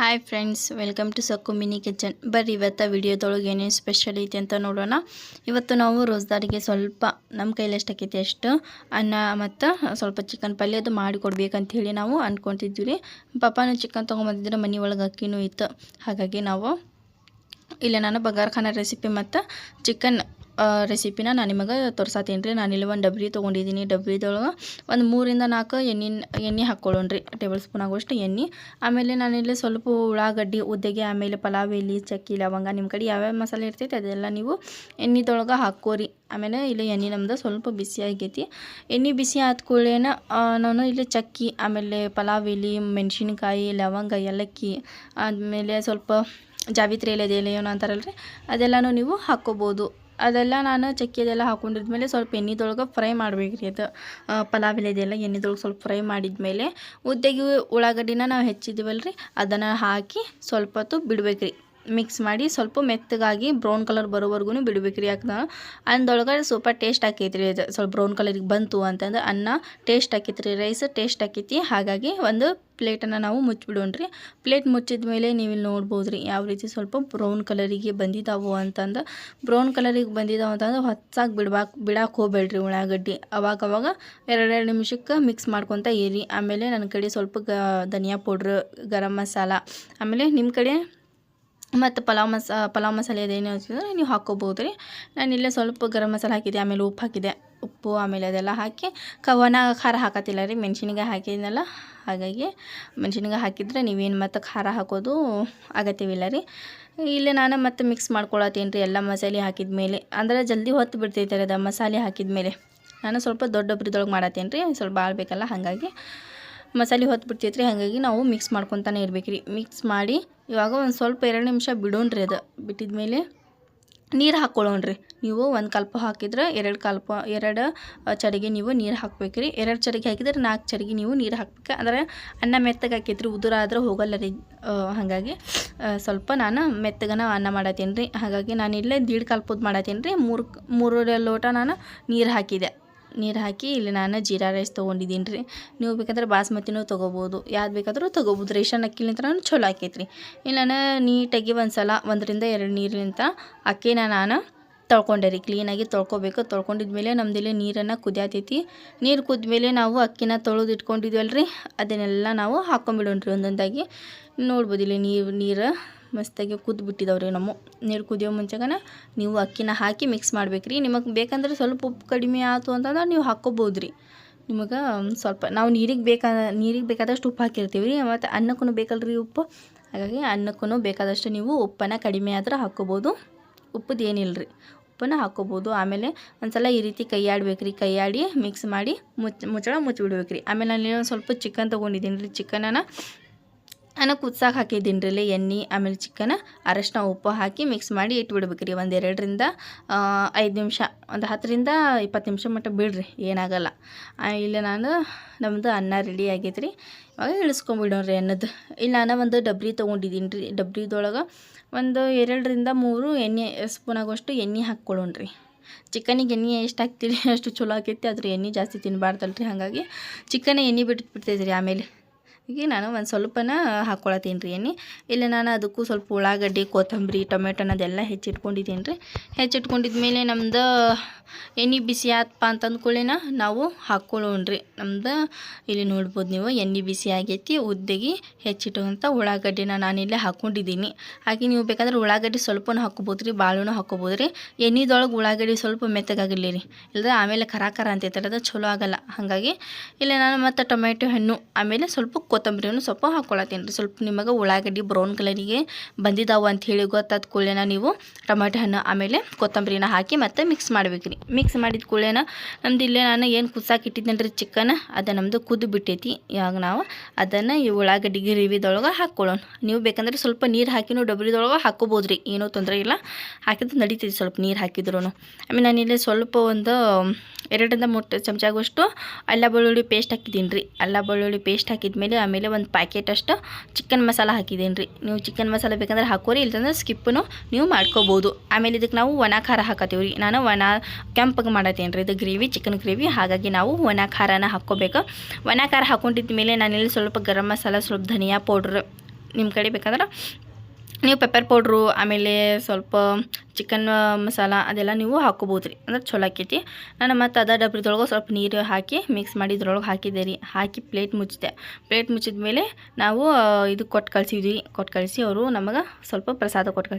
Hi friends welcome to Sakku mini kitchen ಬರ್ರಿ, ಇವತ್ತು ವಿಡಿಯೋದೊಳಗೆ ಏನೇನು ಸ್ಪೆಷಲ್ ಐತಿ ಅಂತ ನೋಡೋಣ. ಇವತ್ತು ನಾವು ರೋಸ್ದಾರಿಗೆ ಸ್ವಲ್ಪ ನಮ್ಮ ಕೈಲಿ ಎಷ್ಟಾಕೈತಿ ಅಷ್ಟು ಅನ್ನ ಮತ್ತು ಸ್ವಲ್ಪ ಚಿಕನ್ ಪಲ್ಯದು ಮಾಡಿ ಕೊಡ್ಬೇಕಂತ ಹೇಳಿ ನಾವು ಅಂದ್ಕೊತಿದ್ವಿ ರೀ ಪಾಪಾನು ಚಿಕನ್ ತೊಗೊಂಬಂದಿದ್ರೆ ಮನೆ ಒಳಗೆ ಅಕ್ಕಿನೂ ಇತ್ತು. ಹಾಗಾಗಿ ನಾವು, ಇಲ್ಲ ನಾನು ಬಗಾರ್ ಖಾನ ರೆಸಿಪಿ ಮತ್ತು ಚಿಕನ್ ರೆಸಿಪಿನ ನಾನು ನಿಮಗೆ ತೋರ್ಸಾತೀನಿ ರೀ ಇಲ್ಲಿ ಒಂದು ಡಬ್ರಿ ತೊಗೊಂಡಿದ್ದೀನಿ ಡಬ್ರಿದೊಳಗೆ ಒಂದು ಮೂರಿಂದ ನಾಲ್ಕು ಎಣ್ಣೆ ಎಣ್ಣೆ ಹಾಕ್ಕೊಳ್ಳೋಣ್ರಿ. ಟೇಬಲ್ ಸ್ಪೂನ್ ಆಗುವಷ್ಟು ಎಣ್ಣೆ. ಆಮೇಲೆ ನಾನಿಲ್ಲಿ ಸ್ವಲ್ಪ ಉಳ್ಳಾಗಡ್ಡಿ, ಉದ್ದೆಗೆ, ಆಮೇಲೆ ಪಲಾವ್ ಎಲ್ಲಿ ಚಕ್ಕಿ, ಲವಂಗ ನಿಮ್ಮ ಕಡೆ ಯಾವ್ಯಾವ ಮಸಾಲೆ ಇರ್ತೈತೆ ಅದೆಲ್ಲ ನೀವು ಎಣ್ಣೆದೊಳಗೆ ಹಾಕೋರಿ ಆಮೇಲೆ ಇಲ್ಲಿ ಎಣ್ಣೆ ನಮ್ದು ಸ್ವಲ್ಪ ಬಿಸಿ ಆಗೈತಿ. ಎಣ್ಣೆ ಬಿಸಿ ಆದ ಕೂಡಲೇನ ನಾನು ಇಲ್ಲಿ ಚಕ್ಕಿ, ಆಮೇಲೆ ಪಲಾವ್, ಎಲೆ, ಮೆಣಸಿನ್ಕಾಯಿ, ಲವಂಗ, ಏಲಕ್ಕಿ, ಆದಮೇಲೆ ಸ್ವಲ್ಪ ಜಾವಿತ್ರಿ ಎಲೆ ಏನೋ ಅಂತಾರಲ್ಲ ರೀ ಅದೆಲ್ಲನೂ ನೀವು ಹಾಕ್ಕೋಬೋದು. ಅದೆಲ್ಲ ನಾನು ಚಕ್ಕಿ ಅದೆಲ್ಲ ಹಾಕೊಂಡಿದ್ಮೇಲೆ ಸ್ವಲ್ಪ ಎಣ್ಣೆದೊಳಗೆ ಫ್ರೈ ಮಾಡ್ಬೇಕು ರೀ ಅದು ಪಲಾವ್ ಎಲೆದೆಲ್ಲ ಎಣ್ಣೆದೊಳಗೆ ಸ್ವಲ್ಪ ಫ್ರೈ ಮಾಡಿದ್ಮೇಲೆ ಉದ್ದೆಗೆ ಉಳ್ಳಾಗಡ್ಡಿನ ನಾವು ಹೆಚ್ಚಿದ್ದೀವಲ್ಲ ರೀ ಅದನ್ನು ಹಾಕಿ ಸ್ವಲ್ಪ ಹೊತ್ತು ಬಿಡ್ಬೇಕು ರೀ ಮಿಕ್ಸ್ ಮಾಡಿ ಸ್ವಲ್ಪ ಮೆತ್ತಗಾಗಿ ಬ್ರೌನ್ ಕಲರ್ ಬರೋವರೆಗೂ ಬಿಡ್ಬೇಕು ರೀ ಯಾಕಂದ್ರೆ ಅನ್ನದೊಳಗೆ ಸ್ವಲ್ಪ ಟೇಸ್ಟ್ ಆಕೈತಿ ರೀ ಸ್ವಲ್ಪ ಬ್ರೌನ್ ಕಲರಿಗೆ ಬಂತು ಅಂತಂದ್ರೆ ಅನ್ನ ಟೇಸ್ಟ್ ಆಕೈತಿ ರೀ ರೈಸ್ ಟೇಸ್ಟ್ ಆಕೈತಿ. ಹಾಗಾಗಿ ಒಂದು ಪ್ಲೇಟನ್ನು ನಾವು ಮುಚ್ಚಿಬಿಡೋಣ ರೀ ಪ್ಲೇಟ್ ಮುಚ್ಚಿದ ಮೇಲೆ ನೀವು ಇಲ್ಲಿ ನೋಡ್ಬೋದು ರೀ ಯಾವ ರೀತಿ ಸ್ವಲ್ಪ ಬ್ರೌನ್ ಕಲರಿಗೆ ಬಂದಿದ್ದಾವು ಅಂತಂದು ಬ್ರೌನ್ ಕಲರಿಗೆ ಬಂದಿದ್ದಾವೆ ಅಂತಂದ್ರೆ ಹೊತ್ತಾಗಿ ಬಿಡ್ಬಾಕ್ ಬಿಡಕ್ಕೆ ಹೋಗ್ಬೇಡ್ರಿ ಉಳ್ಳಾಗಡ್ಡಿ. ಅವಾಗ ಅವಾಗ ಎರಡೆರಡು ನಿಮಿಷಕ್ಕೆ ಮಿಕ್ಸ್ ಮಾಡ್ಕೊತ ಇರಿ. ಆಮೇಲೆ ನನ್ನ ಕಡೆ ಸ್ವಲ್ಪ ಗ, ಧನಿಯಾ ಪೌಡ್ರ್ ಗರಂ ಮಸಾಲ. ಆಮೇಲೆ ನಿಮ್ಮ ಕಡೆ ಮತ್ತು ಪಲಾವ್ ಮಸ, ಪಲಾವ್ ಮಸಾಲೆ ಅದೇನು ಹಚ್ಚಿದ್ರೆ ನೀವು ಹಾಕ್ಕೋಬೋದು ರೀ. ನಾನು ಇಲ್ಲೇ ಸ್ವಲ್ಪ ಗರಂ ಮಸಾಲೆ ಹಾಕಿದೆ ಆಮೇಲೆ ಉಪ್ಪು ಹಾಕಿದೆ ಉಪ್ಪು, ಆಮೇಲೆ ಅದೆಲ್ಲ ಹಾಕಿ ಕವನ ಖಾರ ಹಾಕತ್ತಿಲ್ಲ ರೀ, ಮೆಣ್ಸಿನ್ಕಾಯಿ ಹಾಕಿದ್ನಲ್ಲ, ಹಾಗಾಗಿ ಮೆಣ್ಸಿನ್ಕಾಯಿ ಹಾಕಿದರೆ ನೀವೇನು ಮತ್ತು ಖಾರ ಹಾಕೋದು ಅಗತ್ಯವಿಲ್ಲ ರೀ. ಇಲ್ಲೇ ನಾನು ಮತ್ತೆ ಮಿಕ್ಸ್ ಮಾಡ್ಕೊಳತ್ತೇನು ರೀ, ಎಲ್ಲ ಮಸಾಲೆ ಹಾಕಿದ ಮೇಲೆ. ಅಂದರೆ ಜಲ್ದಿ ಹೊತ್ತು ಬಿಡ್ತೈತೆ ರೀ ಅದು ಮಸಾಲೆ ಹಾಕಿದ ಮೇಲೆ. ನಾನು ಸ್ವಲ್ಪ ದೊಡ್ಡ ಡಬ್ರಿದೊಳಗೆ ಮಾಡತ್ತೇನೆ ರೀ, ಸ್ವಲ್ಪ ಭಾಳ ಬೇಕಲ್ಲ, ಹಾಗಾಗಿ ಮಸಾಲೆ ಹೊತ್ತು ರೀ ಹಾಗಾಗಿ ನಾವು ಮಿಕ್ಸ್ ಮಾಡ್ಕೊತಾನೆ ಇರ್ಬೇಕು ರೀ ಮಿಕ್ಸ್ ಮಾಡಿ ಇವಾಗ ಒಂದು ಸ್ವಲ್ಪ ಎರಡು ನಿಮಿಷ ಬಿಡೋಣ್ರಿ ಅದು. ಬಿಟ್ಟಿದ ಮೇಲೆ ನೀರು ಹಾಕ್ಕೊಳ್ಳೋಣ್ರಿ ನೀವು ಒಂದು ಕಲ್ಪ ಹಾಕಿದ್ರೆ ಎರಡು ಕಲ್ಪ, ಎರಡು ಚಡಿಗೆ ನೀವು ನೀರು ಹಾಕ್ಬೇಕು ರೀ ಎರಡು ಚಡಿಗೆ ಹಾಕಿದ್ರೆ ನಾಲ್ಕು ಚಡಿಗೆ ನೀವು ನೀರು ಹಾಕ್ಬೇಕು. ಅಂದರೆ ಅನ್ನ ಮೆತ್ತಗೆ ಹಾಕಿದ್ರಿ ಉದುರ ಆದ್ರೆ ಹೋಗಲ್ಲ ರೀ. ಹಾಗಾಗಿ ಸ್ವಲ್ಪ ನಾನು ಮೆತ್ತಗನ ಅನ್ನ ಮಾಡತ್ತೀನಿ ರೀ ಹಾಗಾಗಿ ನಾನು ಇಲ್ಲೇ ದೀಡ್ ಕಲ್ಪದ ಮಾಡತ್ತೀನಿ ರೀ ಮೂರು ಮೂರು ಲೋಟ ನಾನು ನೀರು ಹಾಕಿದೆ. ನೀರು ಹಾಕಿ ಇಲ್ಲಿ ನಾನು ಜೀರಾ ರೈಸ್ ತೊಗೊಂಡಿದ್ದೀನಿ ರೀ. ನೀವು ಬೇಕಾದ್ರೆ ಬಾಸ್ಮತಿನೂ ತೊಗೋಬೋದು, ಯಾವ್ದು ಬೇಕಾದರೂ ತೊಗೋಬೋದು ರೇಷನ್ ಅಕ್ಕಿಲಿಂತ್ರ ಚಲೋ ಆಕೈತೆ ರೀ ಇಲ್ಲ ನಾನು ನೀಟಾಗಿ ಒಂದು ಸಲ ಒಂದರಿಂದ ಎರಡು ನೀರಿನಿಂದ ಅಕ್ಕಿನ ನಾನು ತೊಳ್ಕೊಂಡೆ ರೀ. ಕ್ಲೀನಾಗಿ ತೊಳ್ಕೊಬೇಕು. ತೊಳ್ಕೊಂಡಿದ್ಮೇಲೆ ನಮ್ದಿಲ್ಲಿ ನೀರನ್ನು ಕುದಿಯತೈತಿ. ನೀರು ಕುದ್ಮೇಲೆ ನಾವು ಅಕ್ಕಿನ ತೊಳೆದು ಇಟ್ಕೊಂಡಿದ್ವಲ್ಲ ರೀ ಅದನ್ನೆಲ್ಲ ನಾವು ಹಾಕ್ಕೊಂಬಿಡೋಣ್ರಿ ಒಂದೊಂದಾಗಿ. ನೋಡ್ಬೋದು ಇಲ್ಲಿ ನೀರು ನೀರು ಮಸ್ತಾಗಿ ಕುದ್ದು ಬಿಟ್ಟಿದ್ದಾವೆ ರೀ ನಮ್ಮ. ನೀರು ಕುದಿಯೋ ಮುಂಚೆಗನ ನೀವು ಅಕ್ಕಿನ ಹಾಕಿ ಮಿಕ್ಸ್ ಮಾಡ್ಬೇಕು ರೀ ನಿಮಗೆ ಬೇಕಂದ್ರೆ ಸ್ವಲ್ಪ ಉಪ್ಪು ಕಡಿಮೆ ಆಯಿತು ಅಂತಂದ್ರೆ ನೀವು ಹಾಕ್ಕೋಬೋದು ರೀ ನಿಮಗೆ ಸ್ವಲ್ಪ ನಾವು ನೀರಿಗೆ ಬೇಕಾದ ನೀರಿಗೆ ಬೇಕಾದಷ್ಟು ಉಪ್ಪು ಹಾಕಿರ್ತೀವಿ ರೀ ಮತ್ತು ಅನ್ನಕ್ಕೂ ಬೇಕಲ್ರಿ ಉಪ್ಪು. ಹಾಗಾಗಿ ಅನ್ನಕ್ಕೂ ಬೇಕಾದಷ್ಟು ನೀವು ಉಪ್ಪನ್ನು ಕಡಿಮೆ ಆದ್ರೆ ಹಾಕ್ಕೋಬೋದು ಉಪ್ಪದ್ದು ಏನಿಲ್ಲ ರೀ ಉಪ್ಪನ್ನು ಹಾಕ್ಕೋಬೋದು ಆಮೇಲೆ ಒಂದು ಸಲ ಈ ರೀತಿ ಕೈ ಆಡ್ಬೇಕು ರೀ ಆಡಿ ಮಿಕ್ಸ್ ಮಾಡಿ ಮುಚ್ಚ, ಮುಚ್ಚಳ ಮುಚ್ಚಿಬಿಡ್ಬೇಕು ರೀ ಆಮೇಲೆ ನಾನು ಸ್ವಲ್ಪ ಚಿಕನ್ ತೊಗೊಂಡಿದ್ದೀನಿ. ರೀ ಚಿಕನನ್ನು ನಾನು ಕುದ್ಸಾಕ ಹಾಕಿದ್ದೀನಿ ರೀ ಎಣ್ಣೆ, ಆಮೇಲೆ ಚಿಕನ್ ಅರಶಿನ, ಉಪ್ಪು ಹಾಕಿ ಮಿಕ್ಸ್ ಮಾಡಿ ಇಟ್ಬಿಡ್ಬೇಕು ರೀ ಒಂದು ಎರಡರಿಂದ ಐದು ನಿಮಿಷ, ಒಂದು ಹತ್ತರಿಂದ ಇಪ್ಪತ್ತು ನಿಮಿಷ ಮಟ್ಟ ಬಿಡ್ರಿ, ಏನಾಗಲ್ಲ. ಇಲ್ಲಿ ನಾನು ನಮ್ಮದು ಅನ್ನ ರೆಡಿ ಆಗೈತೆ ರೀ. ಇವಾಗ ಇಳಿಸ್ಕೊಂಬಿಡೋಣ ಅನ್ನದ್ದು ಇಲ್ಲಿ ನಾನು ಒಂದು ಡಬ್ರಿ ತೊಗೊಂಡಿದ್ದೀನಿ ರೀ. ಡಬ್ರಿದೊಳಗೆ ಒಂದು ಎರಡರಿಂದ ಮೂರು ಎಣ್ಣೆ ಸ್ಪೂನ್ ಆಗೋಷ್ಟು ಎಣ್ಣೆ ಹಾಕ್ಕೊಳ್ಳೋಣ ರೀ. ಚಿಕನಿಗೆ ಎಣ್ಣೆ ಎಷ್ಟು ಹಾಕ್ತೀರಿ, ಅಷ್ಟು ಚಲೋ ಆಕೈತಿ ಅದ್ರ ಎಣ್ಣೆ ಜಾಸ್ತಿ ತಿನ್ನಬಾರ್ದಲ್ರಿ ಹಾಗಾಗಿ ಚಿಕನ್ ಎಣ್ಣೆ ಬಿಟ್ಟು ಬಿಡ್ತೈತೆ ರೀ ಆಮೇಲೆ. ಈಗ ನಾನು ಒಂದು ಸ್ವಲ್ಪನ ಹಾಕ್ಕೊಳತ್ತೀನಿ ರೀ ಎಣ್ಣೆ. ಇಲ್ಲಿ ನಾನು ಅದಕ್ಕೂ ಸ್ವಲ್ಪ ಉಳ್ಳಾಗಡ್ಡಿ, ಕೊತ್ತಂಬರಿ ಟೊಮೆಟೊನ ಅದೆಲ್ಲ ಹೆಚ್ಚಿಟ್ಕೊಂಡಿದ್ದೀನಿ ರೀ ಹೆಚ್ಚಿಟ್ಕೊಂಡಿದ್ಮೇಲೆ ನಮ್ದು ಎಣ್ಣೆ ಬಿಸಿ ಆತಪ್ಪ ಅಂತಂದ ಕೂಡಲೇನ ನಾವು ಹಾಕ್ಕೊಳ್ಳೋಣ್ರಿ ನಮ್ದು ಇಲ್ಲಿ ನೋಡ್ಬೋದು ನೀವು ಎಣ್ಣೆ ಬಿಸಿ ಆಗೈತಿ, ಉದ್ದಗಿ ಹೆಚ್ಚಿಟ್ಟುವಂಥ ಉಳ್ಳಾಗಡ್ಡಿನ ನಾನಿಲ್ಲೇ ಹಾಕ್ಕೊಂಡಿದ್ದೀನಿ ಹಾಗೆ ನೀವು ಬೇಕಾದ್ರೆ ಉಳ್ಳಾಗಡ್ಡಿ ಸ್ವಲ್ಪನೂ ಹಾಕ್ಕೋಬೋದು ರೀ ಬಾಳೂನು ಹಾಕ್ಕೋಬೋದು ರೀ ಎಣ್ಣೆದೊಳಗೆ ಉಳ್ಳಾಗಡ್ಡಿ ಸ್ವಲ್ಪ ಮೆತ್ತಗಾಗಿರಲಿ ರೀ ಇಲ್ಲದ್ರೆ ಆಮೇಲೆ ಖರ ಖರ ಅಂತೈತೆ ಅದು ಚಲೋ ಆಗಲ್ಲ. ಹಾಗಾಗಿ ಇಲ್ಲಿ ನಾನು ಮತ್ತು ಟೊಮೆಟೊ, ಹಣ್ಣು ಆಮೇಲೆ ಸ್ವಲ್ಪ ಕೊತ್ತಂಬರಿಯನ್ನು ಸ್ವಲ್ಪ ಹಾಕ್ಕೊಳತ್ತೀನಿ ರೀ. ಸ್ವಲ್ಪ ನಿಮಗೆ ಉಳ್ಳಾಗಡ್ಡಿ ಬ್ರೌನ್ ಕಲರಿಗೆ ಬಂದಿದ್ದಾವೆ ಅಂತ ಹೇಳಿ ಗೊತ್ತಾದ ಕೂಡಲೇನ ನೀವು ಟೊಮೆಟೊ ಹಣ್ಣು ಆಮೇಲೆ ಕೊತ್ತಂಬರಿನ ಹಾಕಿ ಮತ್ತು ಮಿಕ್ಸ್ ಮಾಡ್ಬೇಕು ರೀ ಮಿಕ್ಸ್ ಮಾಡಿದ ಕೂಡಲೇನ ನಮ್ದು ಇಲ್ಲೇ ನಾನು ಏನು ಕುಸಾಕಿ ಇಟ್ಟಿದ್ದೇನೆ ರೀ ಚಿಕನ್, ಅದು ನಮ್ಮದು ಕುದ್ದು ಬಿಟ್ಟೈತಿ. ಇವಾಗ ನಾವು ಅದನ್ನು ಈ ಉಳ್ಳಾಗಡ್ಡಿ ಗ್ರೇವಿದೊಳಗೆ ಹಾಕ್ಕೊಳ್ಳೋಣ ನೀವು ಬೇಕಂದ್ರೆ ಸ್ವಲ್ಪ ನೀರು ಹಾಕಿನೂ ಡಬ್ರಿದೊಳಗೆ ಹಾಕ್ಕೋಬೋದು ರೀ ಏನೂ ತೊಂದರೆ ಇಲ್ಲ. ಹಾಕಿದ್ರೆ ನಡೀತೈತಿ ಸ್ವಲ್ಪ ನೀರು ಹಾಕಿದ್ರು ಆಮೇಲೆ ನಾನು ಇಲ್ಲಿ ಸ್ವಲ್ಪ ಒಂದು ಎರಡರಿಂದ ಮೂರು ಚಮಚ ಆಗುವಷ್ಟು ಅಲ್ಲ ಬೆಳ್ಳುಳ್ಳಿ ಪೇಸ್ಟ್ ಹಾಕಿದ್ದೀನಿ ರೀ. ಅಲ್ಲ ಬೆಳ್ಳುಳ್ಳಿ ಪೇಸ್ಟ್ ಹಾಕಿದ್ಮೇಲೆ ಆಮೇಲೆ ಒಂದು ಪ್ಯಾಕೆಟ್ ಅಷ್ಟು ಚಿಕನ್ ಮಸಾಲ ಹಾಕಿದ್ದೇನೆ ರೀ. ನೀವು ಚಿಕನ್ ಮಸಾಲ ಬೇಕಂದ್ರೆ ಹಾಕೋರಿ ಇಲ್ಲದಂದ್ರೆ ಸ್ಕಿಪ್ಪನ್ನು ನೀವು ಮಾಡ್ಕೋಬೋದು. ಆಮೇಲೆ ಇದಕ್ಕೆ ನಾವು ಒಣ ಖಾರ ಹಾಕತ್ತೀವಿ ರೀ. ನಾನು ಒಣ ಕೆಂಪಗೆ ಮಾಡತ್ತೇನೆ ರೀ. ಇದು ಗ್ರೇವಿ ಚಿಕನ್ ಗ್ರೇವಿ ಹಾಗಾಗಿ ನಾವು ಒಣ ಖಾರನ ಹಾಕ್ಕೋಬೇಕು. ಒಣ ಖಾರ ಹಾಕೊಂಡಿದ್ದ ಮೇಲೆ ನಾನಿಲ್ಲಿ ಸ್ವಲ್ಪ ಗರಂ ಮಸಾಲ, ಸ್ವಲ್ಪ ಧನಿಯಾ ಪೌಡ್ರ್ ನಿಮ್ಮ ಕಡೆ ಬೇಕಾದ್ರೆ ನೀವು ಪೆಪ್ಪರ್ ಪೌಡ್ರು ಆಮೇಲೆ ಸ್ವಲ್ಪ ಚಿಕನ್ ಮಸಾಲ ಅದೆಲ್ಲ ನೀವು ಹಾಕೋಬೋದು ರೀ ಅಂದ್ರೆ ಚಲೋ ಆಕೈತಿ. ನಾನು ಮತ್ತು ಅದ ಡಬ್ರಿದೊಳಗೆ ಸ್ವಲ್ಪ ನೀರು ಹಾಕಿ ಮಿಕ್ಸ್ ಮಾಡಿ ಇದ್ರೊಳಗೆ ಹಾಕಿದ್ದೆ ರೀ. ಹಾಕಿ ಪ್ಲೇಟ್ ಮುಚ್ಚಿದೆ. ಪ್ಲೇಟ್ ಮುಚ್ಚಿದ ಮೇಲೆ ನಾವು ಇದು ಕೊಟ್ಟು ಕಳಿಸಿದ್ವಿ. ಕೊಟ್ಟು ಕಳಿಸಿ ಅವರು ನಮಗೆ ಸ್ವಲ್ಪ ಪ್ರಸಾದ ಕೊಟ್ಟು